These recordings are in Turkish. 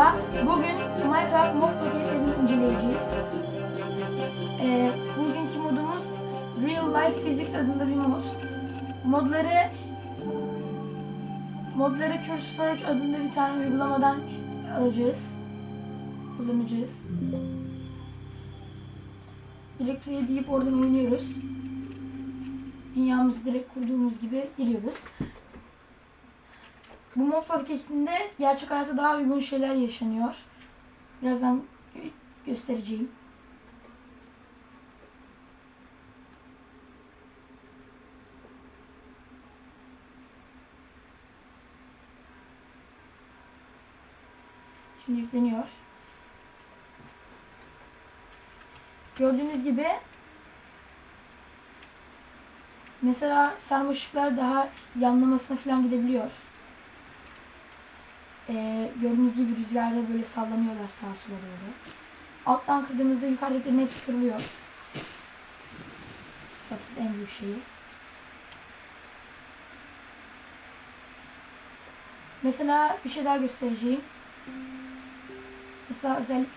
Merhaba, bugün Minecraft mod paketlerini inceleyeceğiz. Ee, bugünkü modumuz Real Life Physics adında bir mod. Modları modları CurseForge adında bir tane uygulamadan alacağız. Kullanacağız. Direkt play deyip oradan oynuyoruz. Dünyamızı direkt kurduğumuz gibi giriyoruz. Bu mod paketinde gerçek hayata daha uygun şeyler yaşanıyor. Birazdan gö- göstereceğim. Şimdi yükleniyor. Gördüğünüz gibi mesela sarmaşıklar daha yanlamasına falan gidebiliyor. Ee, gördüğünüz gibi rüzgarda böyle sallanıyorlar sağa sola doğru. Alttan kırdığımızda yukarıdakilerin hepsi kırılıyor. Bak size en büyük şeyi. Mesela bir şey daha göstereceğim. Mesela özellik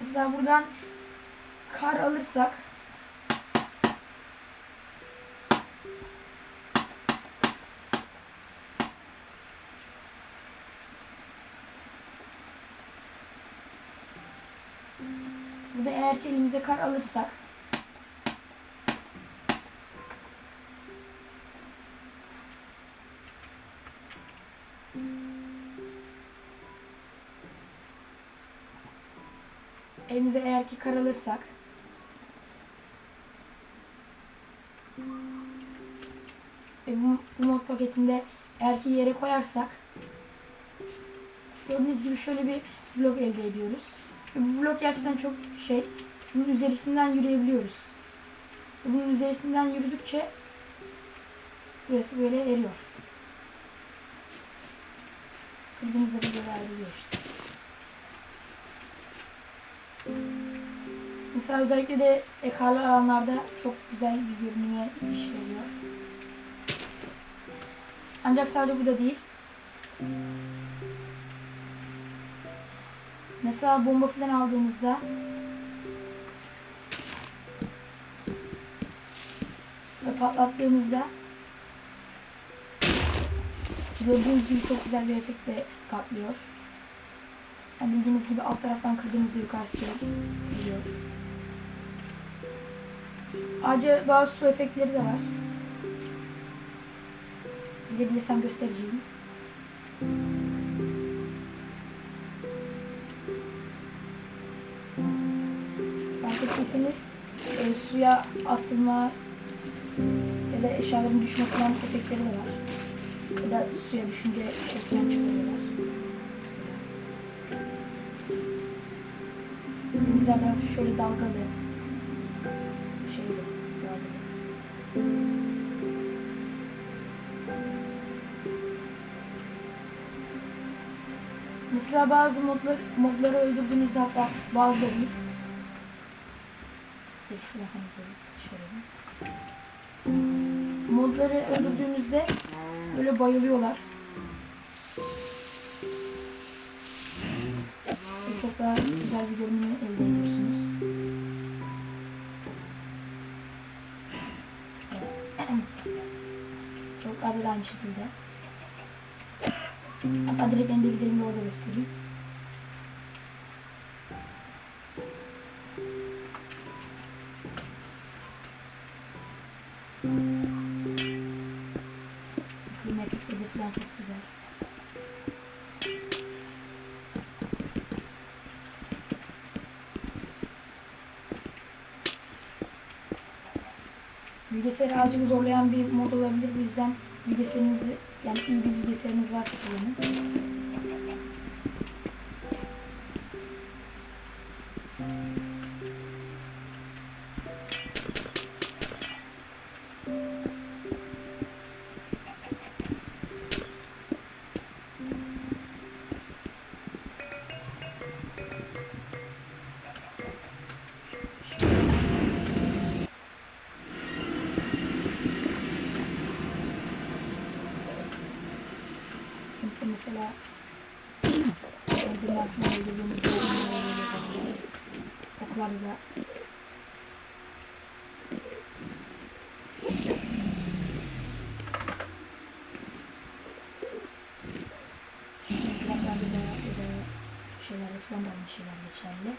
Mesela buradan kar alırsak Burada eğer ki elimize kar alırsak. Elimize eğer ki kar alırsak. Ve bu, bu mod paketinde eğer ki yere koyarsak. Gördüğünüz gibi şöyle bir blok elde ediyoruz. Bu blok gerçekten çok şey. Bunun üzerisinden yürüyebiliyoruz. Bunun üzerisinden yürüdükçe burası böyle eriyor. Kırdığımızda bir böyle ayrılıyor işte. Mesela özellikle de ekarlı alanlarda çok güzel bir görünüme iş veriyor. Ancak sadece bu da değil. Mesela bomba falan aldığımızda ve patlattığımızda gördüğünüz gibi çok güzel bir efektle patlıyor. Yani bildiğiniz gibi alt taraftan kırdığımızda yukarısı direkt kırılıyor. Ayrıca bazı su efektleri de var. Bilebilirsem göstereceğim. Fark ettiyseniz e, suya atılma ya da eşyaların düşme falan efektleri de var. Ya da suya düşünce şey falan çıkarıyorlar. Denizlerde şöyle dalgalı. Mesela bazı modlar, modları öldürdüğünüzde hatta bazıları değil. Bir şu rakamımıza bir çıkaralım. Modları öldürdüğünüzde böyle bayılıyorlar. Ve çok daha güzel bir görünümü elde ediyorsunuz. Çok adil aynı şekilde. Hatta direkt ende gidelim de orada göstereyim. Klima efektleri falan çok güzel. Bilgisayarı azıcık zorlayan bir mod olabilir. Bu yüzden bilgisayarınızı yani iyi bir bilgisayarınız varsa kullanın. Mesela Enderman falan yapabiliyoruz. Okullarda şeylerde falan da aynı şeyler geçerli.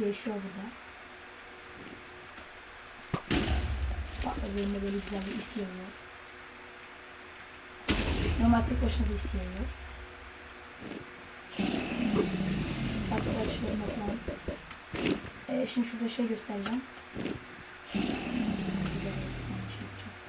Değişiyor burada. Patladığında böyle güzel bir is yayıyor. Normal tek başına da is yayıyor. Patlat atışlarına falan. Ee, şimdi şurada şey göstereceğim. Güzel bir saniye şey yapacağız.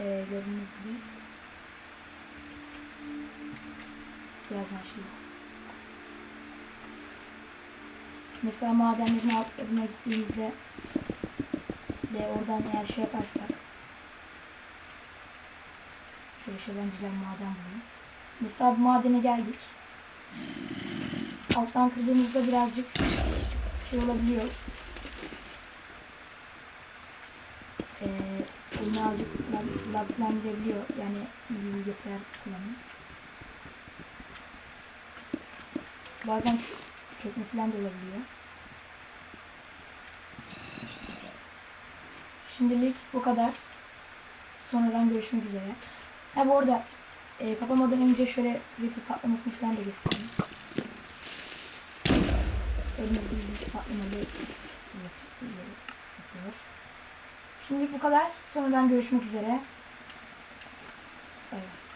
Ee, gördüğünüz gibi birazdan şey mesela madenlerin altlarına gittiğimizde de oradan eğer şey yaparsak şöyle şuradan güzel maden bulalım. Mesela bu madene geldik. Alttan kırdığımızda birazcık şey olabiliyor. Ee, falan gidebiliyor. Yani bir bilgisayar kullanın. Bazen çökme falan da olabiliyor. Şimdilik bu kadar. Sonradan görüşmek üzere. Ha bu arada e, kapamadan önce şöyle creeper patlamasını falan da göstereyim. Gibi bir patlamalı yapıyor. Şimdilik bu kadar. Sonradan görüşmek üzere. Evet.